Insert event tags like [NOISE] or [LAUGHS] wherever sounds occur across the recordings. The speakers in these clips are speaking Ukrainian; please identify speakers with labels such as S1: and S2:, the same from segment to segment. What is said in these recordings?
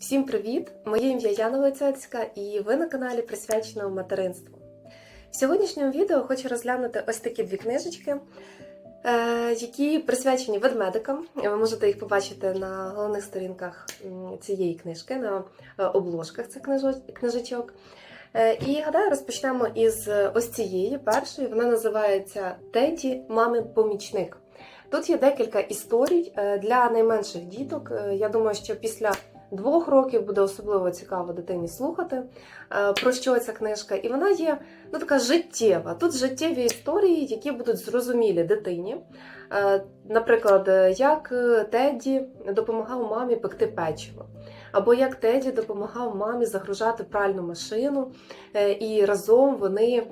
S1: Всім привіт! Моє ім'я Яна Лицецька і ви на каналі присвяченому материнству. В сьогоднішньому відео хочу розглянути ось такі дві книжечки, е, які присвячені ведмедикам. Ви можете їх побачити на головних сторінках цієї книжки, на е, обложках цих книжечок. Е, І гадаю, розпочнемо із ось цієї першої. Вона називається Теді, мамин помічник. Тут є декілька історій для найменших діток. Я думаю, що після двох років буде особливо цікаво дитині слухати, про що ця книжка. І вона є ну, така життєва. Тут життєві історії, які будуть зрозумілі дитині. Е, Наприклад, е, як е, Теді допомагав мамі пекти печиво, або як Теді допомагав мамі загружати пральну машину, е, і разом вони е,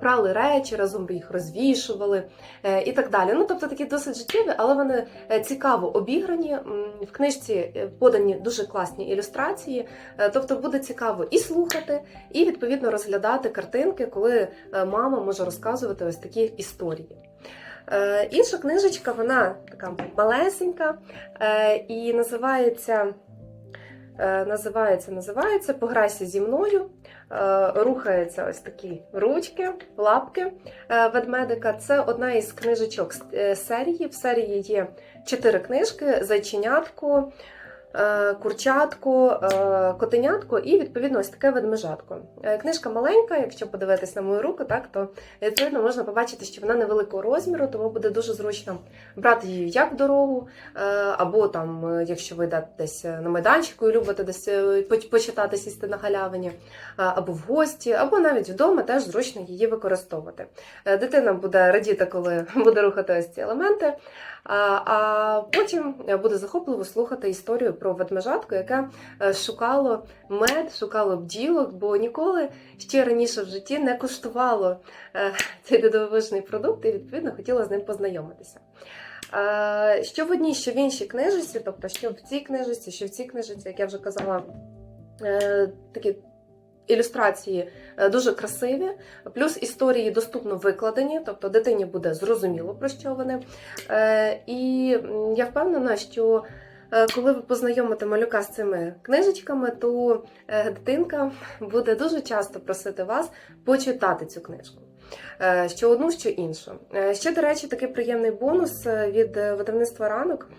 S1: прали речі, разом їх розвішували е, і так далі. Ну, тобто такі досить життєві, але вони е, цікаво обіграні. В книжці е, подані дуже класні ілюстрації, е, тобто буде цікаво і слухати, і відповідно розглядати картинки, коли е, мама може розказувати ось такі історії. Е, Інша книжечка, вона така малесенька е, і називається. Називається, називається Пограйся зі мною. Рухаються ось такі ручки, лапки ведмедика. Це одна із книжечок серії. В серії є чотири книжки: зайченятко, е, курчатко, е, і відповідно ось таке ведмежатко. Е, Книжка маленька, якщо подивитись на мою руку, так то відповідно можна побачити, що вона невеликого розміру, тому буде дуже зручно брати її як в дорогу, або там, якщо ви йдете десь на майданчику і любите десь почитати сісти на галявині, або в гості, або навіть вдома теж зручно її використовувати. Дитина буде радіти, коли [LAUGHS] буде рухати ось ці елементи. А потім буде захопливо слухати історію про ведмежатку, яке е, шукало мед, шукало бджілок, бо ніколи ще раніше в житті не куштувало е, цей дивовижний продукт і відповідно хотіло з ним познайомитися. Е, Що в одній, що в іншій книжці, тобто що в цій книжці, що в цій книжці, як я вже казала, такі ілюстрації дуже красиві, плюс історії доступно викладені, тобто дитині буде зрозуміло про що вони. І я впевнена, що коли ви познайомите малюка з цими книжечками, то е, дитинка буде дуже часто просити вас почитати цю книжку. Е, Що одну, що іншу. Е, Ще, до речі, такий приємний бонус е, від е, видавництва ранок.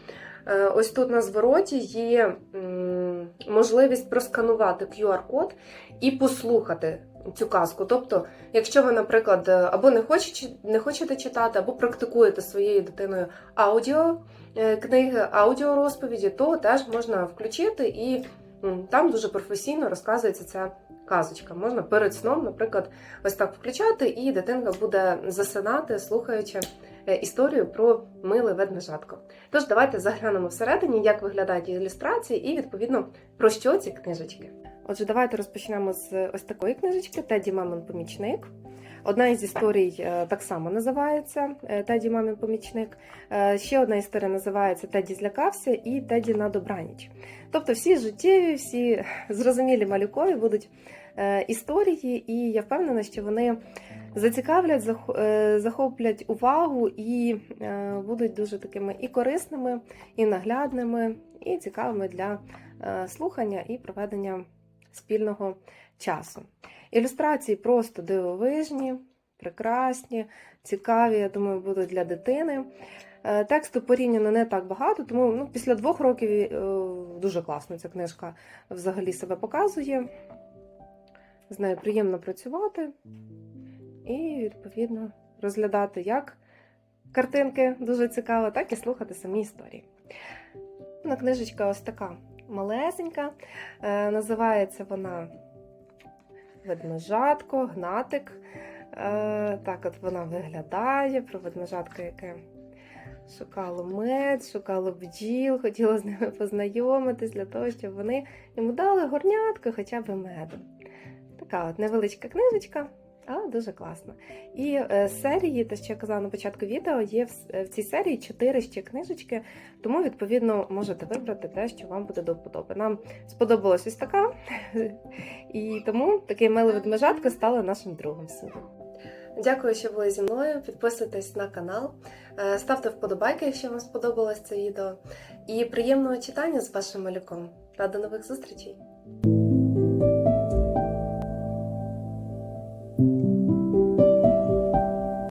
S1: Е, Ось тут на звороті є можливість просканувати QR-код і послухати цю казку. Тобто, якщо ви, наприклад, е, або не хочете, не хочете читати, або практикуєте своєю дитиною аудіо е, книги, аудіорозповіді, то теж можна включити і там дуже професійно розказується ця казочка. Можна перед сном, наприклад, ось так включати, і дитинка буде засинати, слухаючи е, історію про миле ведмежатко. Тож давайте заглянемо всередині, як виглядають ілюстрації, і відповідно про що ці книжечки. Отже, давайте розпочнемо з ось такої книжечки Теді Мамин помічник. Одна із історій е, так само називається е, Теді Мамин помічник. Е, Ще одна історія називається Теді злякався і Теді на добраніч. Тобто всі життєві, всі [LAUGHS] зрозумілі малюкові будуть історії, і я впевнена, що вони зацікавлять, захоплять увагу і будуть дуже такими і корисними, і наглядними, і цікавими для слухання і проведення спільного часу. Ілюстрації просто дивовижні, прекрасні, цікаві, я думаю, будуть для дитини. Е, Тексту порівняно не так багато, тому ну, після двох років е, дуже класно ця книжка взагалі себе показує. З нею приємно працювати і, відповідно, розглядати як картинки дуже цікаво, так і слухати самі історії. На книжечка ось така малесенька. Е, називається вона Ведмежатко, гнатик. Е, так от вона виглядає про ведмежатко, яке шукало мед, шукало бджіл, хотіло з ними познайомитись для того, щоб вони йому дали горнятко хоча б меду. Така от невеличка книжечка, але дуже класна. І е, з серії, те, що я казала на початку відео, є в, в цій серії чотири ще книжечки, тому, відповідно, можете вибрати те, що вам буде до вподоби. Нам сподобалась ось така, [LAUGHS] і тому такий милий ведмежатко стало нашим другом сьогодні. Дякую, що були зі мною. Підписуйтесь на канал, е, ставте вподобайки, якщо вам сподобалось це відео. І приємного читання з вашим малюком. Та до нових зустрічей!